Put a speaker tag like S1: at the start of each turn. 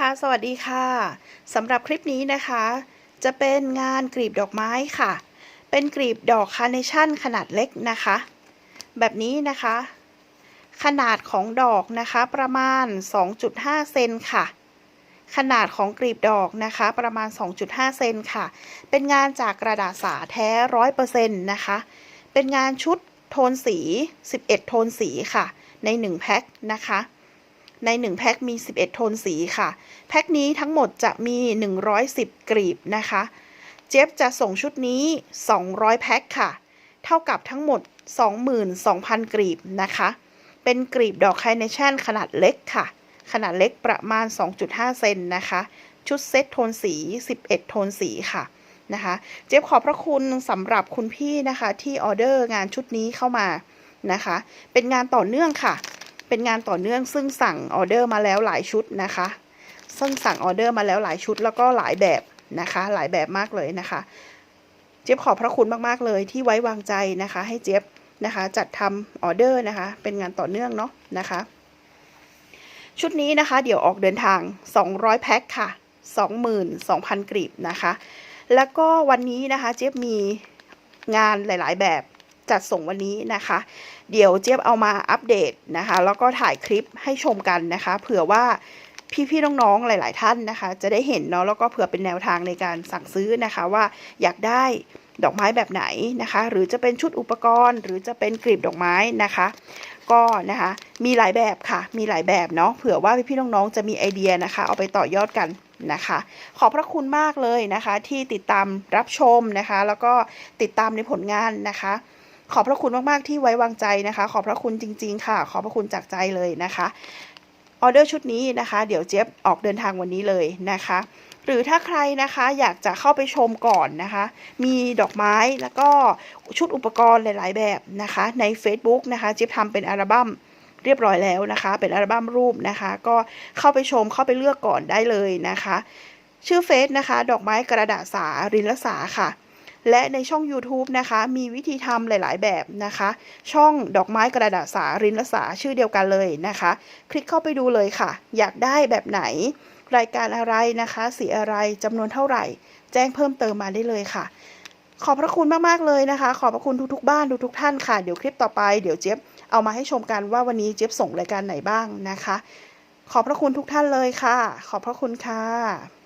S1: ค่ะ สวัสดีค่ะสำหรับคลิปนี้นะคะ จะเป็นงานกลีบดอกไม้ค่ะ เป็นกลีบดอกคาร์เนชั่นขนาดเล็กนะคะ แบบนี้นะคะ ขนาดของดอกนะคะประมาณ 2.5 เซนค่ะ ขนาดของกลีบดอกนะคะประมาณ 2.5 เซนค่ะ เป็นงานจากกระดาษสาแท้ร้อยเปอร์เซ็นต์นะคะ เป็นงานชุดโทนสี 11 โทนสีค่ะ ใน 1 แพ็คนะคะ ใน 1 แพ็คมี 11 โทนสีค่ะ แพ็คนี้ทั้งหมดจะมี 110กลีบนะคะ เจฟจะส่งชุดนี้ 200 แพ็คค่ะ เท่ากับทั้งหมด 22,000กลีบนะคะ เป็นกลีบดอกคเนชั่นขนาดเล็กค่ะ ขนาดเล็กประมาณ 2.5 เซนนะคะ ชุดเซตโทนสี 11 โทนสีค่ะนะคะ เจฟขอบพระคุณสำหรับคุณพี่นะคะที่ออเดอร์งานชุดนี้เข้ามานะคะ เป็นงานต่อเนื่องค่ะ เป็นงานต่อเนื่องซึ่งสั่งออเดอร์มาแล้วหลายชุดนะคะ ซึ่งสั่งออเดอร์มาแล้วหลายชุดแล้วก็หลายแบบนะคะ หลายแบบมากเลยนะคะ เจี๊ยบขอบพระคุณมากๆเลยที่ไว้วางใจนะคะ ให้เจี๊ยบนะคะ จัดทำออเดอร์นะคะ เป็นงานต่อเนื่องเนาะนะคะ ชุดนี้นะคะเดี๋ยวออกเดินทาง 200 แพ็คค่ะ 22,000 กรีบนะคะ แล้วก็วันนี้นะคะเจี๊ยบมีงานหลาย ๆ แบบ จัดส่งวันนี้นะคะ เดี๋ยวเจี๊ยบเอามาอัปเดตนะคะ แล้วก็ถ่ายคลิปให้ชมกันนะคะ เผื่อว่าพี่ๆน้องๆหลาย ๆ ท่านนะคะ จะได้เห็นเนาะแล้วก็เผื่อเป็นแนวทางในการสั่งซื้อนะคะว่าอยากได้ดอกไม้แบบไหนนะคะ หรือจะเป็นชุดอุปกรณ์ หรือจะเป็นกลีบดอกไม้นะคะ ก็นะคะมีหลายแบบค่ะ มีหลายแบบเนาะเผื่อว่าพี่ๆน้องๆจะมีไอเดียนะคะ เอาไปต่อยอดกันนะคะ ขอบพระคุณมากเลยนะคะ ที่ติดตามรับชมนะคะ แล้วก็ติดตามในผลงานนะคะ ขอบพระคุณมากๆที่ไว้วางใจนะคะ ขอบพระคุณจริง ๆ ค่ะ ขอบพระคุณจากใจเลยนะคะออเดอร์ชุดนี้นะคะ เดี๋ยวเจี๊ยบออกเดินทางวันนี้เลยนะคะ หรือถ้าใครนะคะอยากจะเข้าไปชมก่อนนะคะ มีดอกไม้แล้วก็ชุดอุปกรณ์หลาย ๆ แบบนะคะ ใน Facebook นะคะเจี๊ยบทำเป็นอัลบั้มเรียบร้อยแล้วนะคะ เป็นอัลบั้มรูปนะคะ ก็เข้าไปชมเข้าไปเลือกก่อนได้เลยนะคะ ชื่อเฟซนะคะ ดอกไม้กระดาษสารินลสาค่ะ และในช่อง YouTube นะคะ มีวิธีทำหลาย ๆ แบบนะคะ ช่องดอกไม้กระดาษสารินละสาชื่อเดียวกันเลยนะคะ คลิกเข้าไปดูเลยค่ะ อยากได้แบบไหน รายการอะไรนะคะ สีอะไรจำนวนเท่าไหร่ แจ้งเพิ่มเติมมาได้เลยค่ะ ขอบพระคุณมาก ๆ เลยนะคะ ขอบพระคุณทุก ๆ บ้านทุกๆท่านค่ะ เดี๋ยวคลิปต่อไปเดี๋ยวเจี๊ยบเอามาให้ชมกันว่าวันนี้เจี๊ยบส่งรายการไหนบ้างนะคะ ขอบพระคุณทุกท่านเลยค่ะ ขอบพระคุณค่ะ